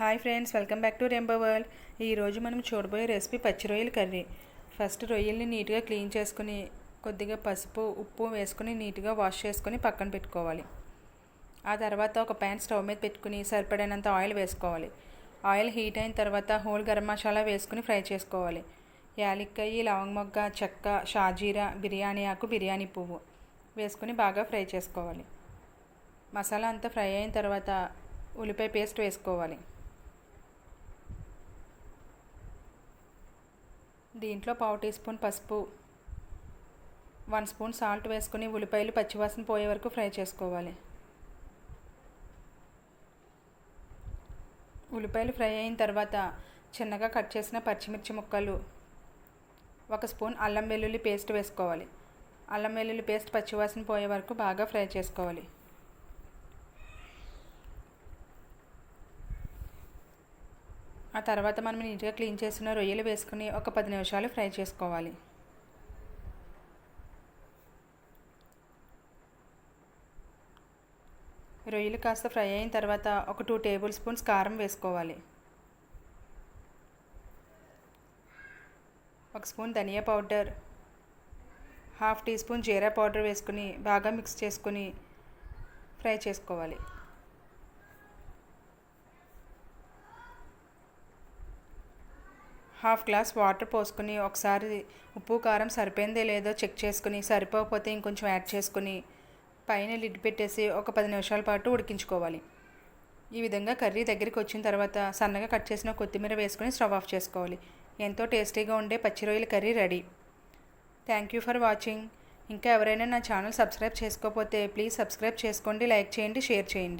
Hi friends welcome back to rainbow world. ఈరోజు మనం చూడబోయే రెసిపీ పచ్చి రొయ్యల కర్రీ. ఫస్ట్ రొయ్యల్ని నీట్గా క్లీన్ చేసుకుని కొద్దిగా పసుపు ఉప్పు వేసుకుని నీట్గా వాష్ చేసుకుని పక్కన పెట్టుకోవాలి. ఆ తర్వాత ఒక ప్యాన్ స్టవ్ మీద పెట్టుకుని సరిపడినంత ఆయిల్ వేసుకోవాలి. ఆయిల్ హీట్ అయిన తర్వాత హోల్ గరం మసాలా వేసుకుని ఫ్రై చేసుకోవాలి. యాలక్కాయ లవంగ మొగ్గ చెక్క షాజీరా బిర్యానీ ఆకు బిర్యానీ పువ్వు వేసుకుని బాగా ఫ్రై చేసుకోవాలి. మసాలా అంతా ఫ్రై అయిన తర్వాత ఉల్లిపాయ పేస్ట్ వేసుకోవాలి. దీంట్లో పావు టీ స్పూన్ పసుపు వన్ స్పూన్ సాల్ట్ వేసుకుని ఉల్లిపాయలు పచ్చివాసన పోయే వరకు ఫ్రై చేసుకోవాలి. ఉల్లిపాయలు ఫ్రై అయిన తర్వాత చిన్నగా కట్ చేసిన పచ్చిమిర్చి ముక్కలు ఒక స్పూన్ అల్లం వెల్లుల్లి పేస్ట్ వేసుకోవాలి. అల్లం వెల్లుల్లి పేస్ట్ పచ్చివాసన పోయే వరకు బాగా ఫ్రై చేసుకోవాలి. ఆ తర్వాత మనం నీట్గా క్లీన్ చేసిన రొయ్యలు వేసుకుని ఒక పది నిమిషాలు ఫ్రై చేసుకోవాలి. రొయ్యలు కాస్త ఫ్రై అయిన తర్వాత ఒక టూ టేబుల్ స్పూన్స్ కారం వేసుకోవాలి. ఒక స్పూన్ ధనియా పౌడర్ హాఫ్ టీ స్పూన్ జీరా పౌడర్ వేసుకుని బాగా మిక్స్ చేసుకుని ఫ్రై చేసుకోవాలి. హాఫ్ గ్లాస్ వాటర్ పోసుకుని ఒకసారి ఉప్పు కారం సరిపోయిందే లేదో చెక్ చేసుకుని సరిపోకపోతే ఇంకొంచెం యాడ్ చేసుకుని పైన లిడ్ పెట్టేసి ఒక పది నిమిషాల పాటు ఉడికించుకోవాలి. ఈ విధంగా కర్రీ దగ్గరికి వచ్చిన తర్వాత సన్నగా కట్ చేసిన కొత్తిమీర వేసుకుని స్టవ్ ఆఫ్ చేసుకోవాలి. ఎంతో టేస్టీగా ఉండే పచ్చి రొయ్యల curry ready. Thank you for watching. ఇంకా ఎవరైనా నా ఛానల్ సబ్స్క్రైబ్ చేసుకోకపోతే ప్లీజ్ సబ్స్క్రైబ్ చేసుకోండి లైక్ చేయండి షేర్ చేయండి.